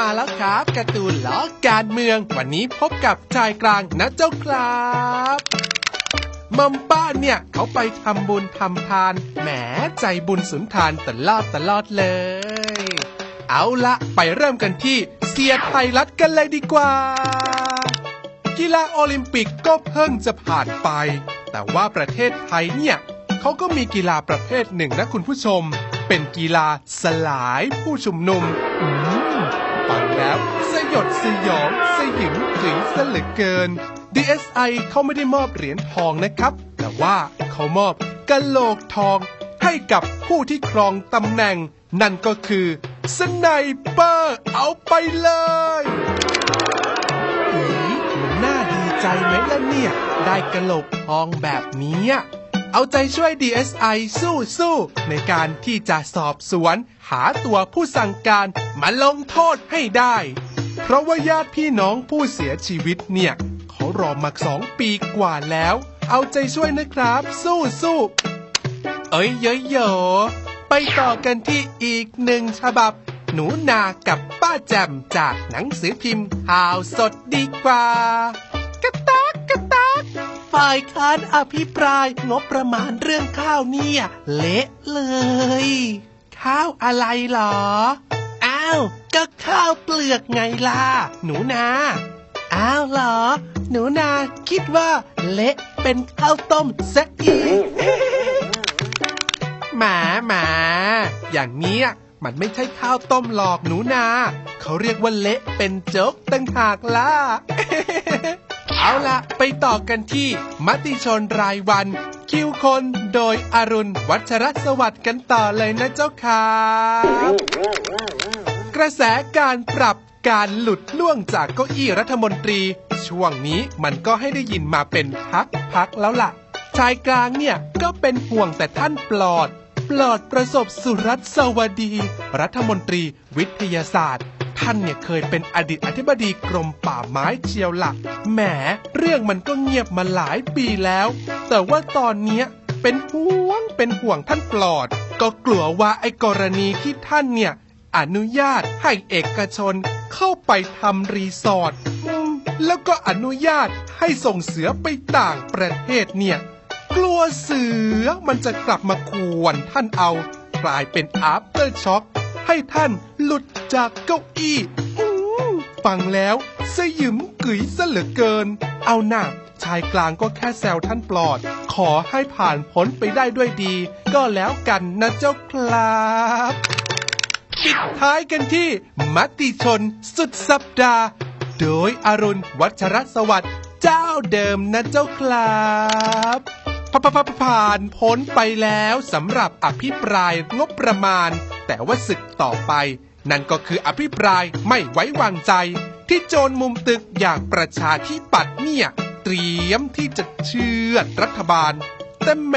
มาแล้วครับการ์ตูนล้อการเมือง วันนี้พบกับชายกลางนะเจ้าครับมัมป้าเนี่ยเขาไปทำบุญทำทานแหมใจบุญสุนทานตลอดตลอดเลย เอาละไปเริ่มกันที่เสียไทยรัฐกันเลยดีกว่า กีฬาโอลิมปิกก็เพิ่งจะผ่านไป แต่ว่าประเทศไทยเนี่ยเขาก็มีกีฬาประเภทหนึ่งนะคุณผู้ชม เป็นกีฬาสลายผู้ชุมนุม สยดสยองสยิมกรีซะเหลือเกิน DSI เขาไม่ได้มอบเหรียญทองนะครับ แต่ว่าเขามอบกะโหลกทอง ให้กับผู้ที่ครองตำแหน่ง นั่นก็คือสไนเปอร์ เอาไปเลยอีมันน่าดีใจไหมล่ะเนี่ย ได้กะโหลกทองแบบนี้เอาใจช่วย DSI สู้สู้ในการที่จะสอบสวน หาตัวผู้สั่งการมาลงโทษให้ได้ เพราะว่าญาติพี่น้องผู้เสียชีวิตเนี่ยเขารอมาสองปีกว่าแล้ว เอาใจช่วยนะครับ สู้สู้เอ้ยเยอะโยไปต่อกันที่อีกหนึ่งฉบับ หนูนากับป้าแจมจากหนังสือพิมพ์ข่าวสดดีกว่ากระตักกระตักฝ่ายค้านอภิปรายงบประมาณเรื่องข้าวเนี่ย เละเลย ข้าวอะไรหรอาวก็ข้าวเปลือกไงล่ะ หนูนา อ้าวเหรอ หนูนาคิดว่าเละเป็นข้าวต้มซะอีกหมาหมาอย่างเนี้ยมันไม่ใช่ข้าวต้มหลอกหนูนา เขาเรียกว่าเละเป็นโจ๊กตั้งหากล่ะ เอาละไปต่อกันที่ มติชนรายวัน คิวคนโดยอรุณ วัชรสวัสดิ์กันต่อเลยนะเจ้าครับก ระแสการปรับการหลุดล่วงจากเก้าอี้รัฐมนตรี ช่วงนี้มันก็ให้ได้ยินมาเป็นพักๆแล้วล่ะ ชายกลางเนี่ยก็เป็นห่วงแต่ท่านปลอด ปลอดประสบสุรัตสวัสดี รัฐมนตรีวิทยาศาสตร์ ท่านเนี่ยเคยเป็นอดีตอธิบดีกรมป่าไม้เชียวละแหมเรื่องมันก็เงียบมาหลายปีแล้ว แต่ว่าตอนเนี้ยเป็นห่วงเป็นห่วงท่านปลอด ก็กลัวว่าไอ้กรณีที่ท่านเนี่ย อนุญาตให้เอกชนเข้าไปทำรีสอร์ทแล้วก็อนุญาตให้ส่งเสือไปต่างประเทศเนี่ย กลัวเสือมันจะกลับมาขวนท่านเอา กลายเป็นอัปเตอร์ช็อกให้ท่านหลุดจากเก้าอี้ฟังแล้วสยิมกึ๋ยซะเหลือเกิน เอาหน้าชายกลางก็แค่แซวท่านปลอด ขอให้ผ่านพ้นไปได้ด้วยดี ก็แล้วกันนะเจ้าครับ ปิดท้ายกันที่ มติชนสุดสัปดาห์ โดยอรุณวัชรสวัสดิ์เจ้าเดิมนะเจ้าครับพพผ่านพ้นไปแล้วสำหรับอภิปรายงบประมาณ แต่ว่าศึกต่อไป นั่นก็คืออภิปรายไม่ไว้วางใจ ที่โจรมุมตึกอย่างประชาธิปัตย์เนี่ย เตรียมที่จะเชื่อรัฐบาล แต่แหม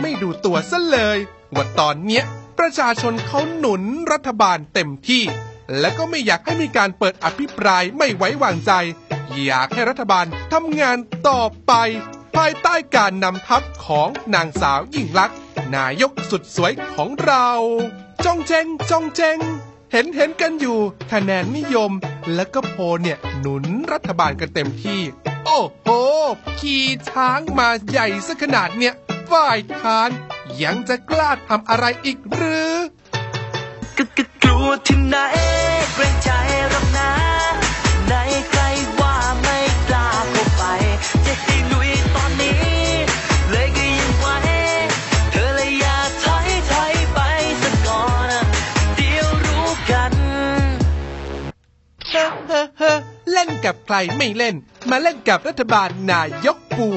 ไม่ดูตัวซะเลยว่าตอนเนี้ย ประชาชนเขาหนุนรัฐบาลเต็มที่ และก็ไม่อยากให้มีการเปิดอภิปรายไม่ไว้วางใจ อยากให้รัฐบาลทำงานต่อไป ภายใต้การนำทัพของนางสาวยิ่งลักษณ์นายกสุดสวยของเราจองเจงจองเจงเห็นเห็นกันอยู่ คะแนนนิยม และก็โพเนี่ย หนุนรัฐบาลกันเต็มที่ โอ้โห ขี่ช้างมาใหญ่ซะขนาดเนี้ยฝ่ายค้าน ยังจะกล้าทำอะไรอีกหรือกกกลัวที่ไหนเกรงใจหรอกนะไหนใครว่าไม่กล้าเข้าไปจะให้ลุยตอนนี้ เลยก็ยังไหวเธอเลยอย่าถอยถอยไปสักก่อนเดี๋ยวรู้กันเฮ้เฮ้เฮ้เล่นกับใครไม่เล่น มาเล่นกับรัฐบาลนายกปู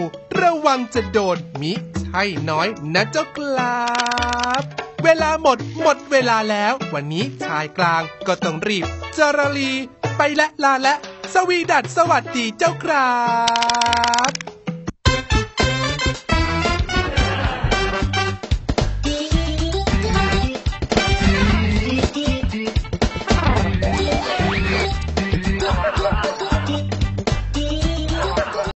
ระวังจะโดนมิ ให้น้อยนะเจ้าครับ เวลาหมดหมดเวลาแล้ว วันนี้ชายกลางก็ต้องรีบจารลี ไปและลาและ สวีดัดสวัสดีเจ้าครับ